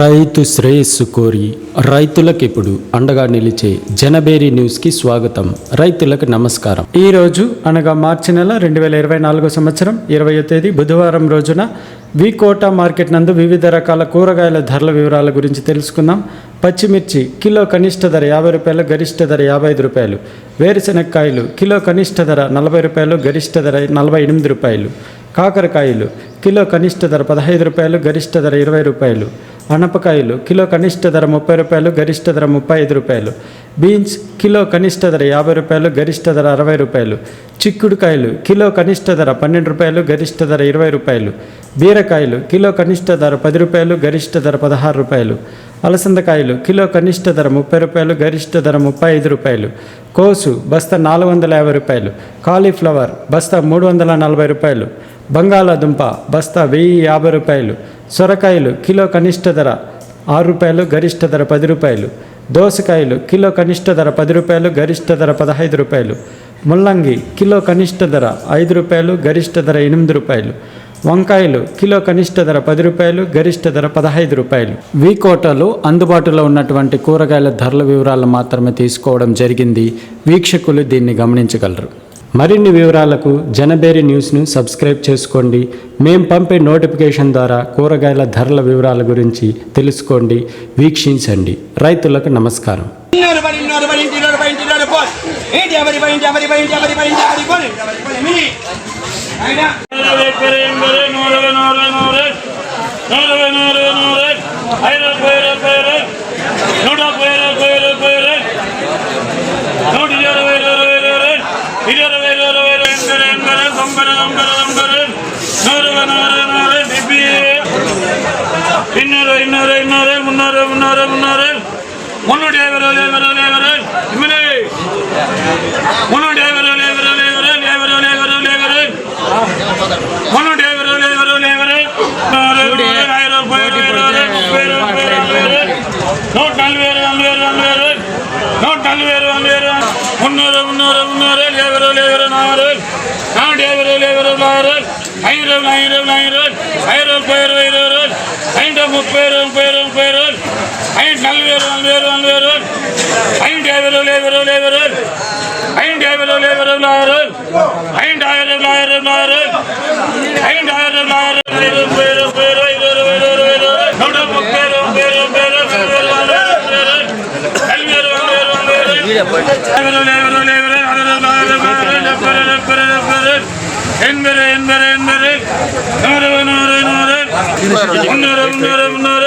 రైతు శ్రేయస్సు కోరి రైతులకు ఇప్పుడు అండగా నిలిచే జనబేరి న్యూస్కి స్వాగతం. రైతులకు నమస్కారం. ఈ రోజు అనగా మార్చి నెల రెండు వేల ఇరవై నాలుగో సంవత్సరం ఇరవయో తేదీ బుధవారం రోజున వికోట మార్కెట్ నందు వివిధ రకాల కూరగాయల ధరల వివరాల గురించి తెలుసుకుందాం. పచ్చిమిర్చి కిలో కనిష్ట ధర యాభై రూపాయలు గరిష్ట ధర యాభై ఐదు రూపాయలు. వేరుశెనక్కాయలు కిలో కనిష్ట ధర నలభై రూపాయలు గరిష్ట ధర నలభై ఎనిమిది రూపాయలు. కాకరకాయలు కిలో కనిష్ట ధర పదహైదు రూపాయలు గరిష్ట ధర ఇరవై రూపాయలు. అనపకాయలు కిలో కనిష్ట ధర ముప్పై రూపాయలు గరిష్ట ధర ముప్పై ఐదు రూపాయలు. బీన్స్ కిలో కనిష్ట ధర యాభై రూపాయలు గరిష్ట ధర అరవై రూపాయలు. చిక్కుడుకాయలు కిలో కనిష్ట ధర పన్నెండు రూపాయలు గరిష్ట ధర ఇరవై రూపాయలు. బీరకాయలు కిలో కనిష్ట ధర పది రూపాయలు గరిష్ట ధర పదహారు రూపాయలు. అలసందకాయలు కిలో కనిష్ట ధర ముప్పై రూపాయలు గరిష్ట ధర ముప్పై ఐదు రూపాయలు. కోసు బస్తా నాలుగు వందల యాభై రూపాయలు. కాలీఫ్లవర్ బస్తా మూడు వందల నలభై రూపాయలు. బంగాళాదుంప బస్తా వెయ్యి యాభై రూపాయలు. సొరకాయలు కిలో కనిష్ట ధర ఆరు రూపాయలు గరిష్ట ధర పది రూపాయలు. దోసకాయలు కిలో కనిష్ట ధర పది రూపాయలు గరిష్ట ధర పదహైదు రూపాయలు. ముల్లంగి కిలో కనిష్ట ధర ఐదు రూపాయలు గరిష్ట ధర ఎనిమిది రూపాయలు. వంకాయలు కిలో కనిష్ట ధర పది రూపాయలు గరిష్ట ధర పదహైదు రూపాయలు. వి కోటలు అందుబాటులో ఉన్నటువంటి కూరగాయల ధరల వివరాలు మాత్రమే తీసుకోవడం జరిగింది. వీక్షకులు దీన్ని గమనించగలరు. మరిన్ని వివరాలకు జనబేరి న్యూస్ను సబ్స్క్రైబ్ చేసుకోండి. మేం పంపే నోటిఫికేషన్ ద్వారా కూరగాయల ధరల వివరాల గురించి తెలుసుకోండి. వీక్షించండి. రైతులకు నమస్కారం. இன்னொரு இன்னொரு இன்னொரு முன்னூறு முன்னூறு முன்னூறு முன்னூற்றி ஐவரோடு ஐவரோடு ஐவரோடு முன்னூற்றி ஐவரோடு నూట ముప్పై రూపాయలు నూట నలభై నలభై నలభై నూట నలభై నలభై మున్నూరు మున్నూరు మున్నూరు లేవరు లేవరు నారు నాటి ఐదు లేవరు నారు ఐదు రోజులు ఐదు రోజులు ఐదు రోజులు ఐదు రోజులు ముప్పై ఇరవై ఇరవై రోజులు ఐదు ముప్పై రోజులు ముప్పై రోజులు ముప్పై రోజులు ఐదు నలభై నలభై నలభై రోజులు ఐదు యాభై రోజులు యాభై రోజులు యాభై రోజులు ఐదు యాభై రోజులు యాభై రోజులు ఆరు ఐదు ఆరు రోజులు ఆరు రోజులు ఆరు ఐదు ఆరు రోజులు ఆరు ఐదు ముప్పై ముప్పై ఐదు ఇరవై ఇరవై ముప్పై ముప్పై నలభై ఎనభై ఎనభై ఎనభై నూరు నూరు నూరు మున్నూరు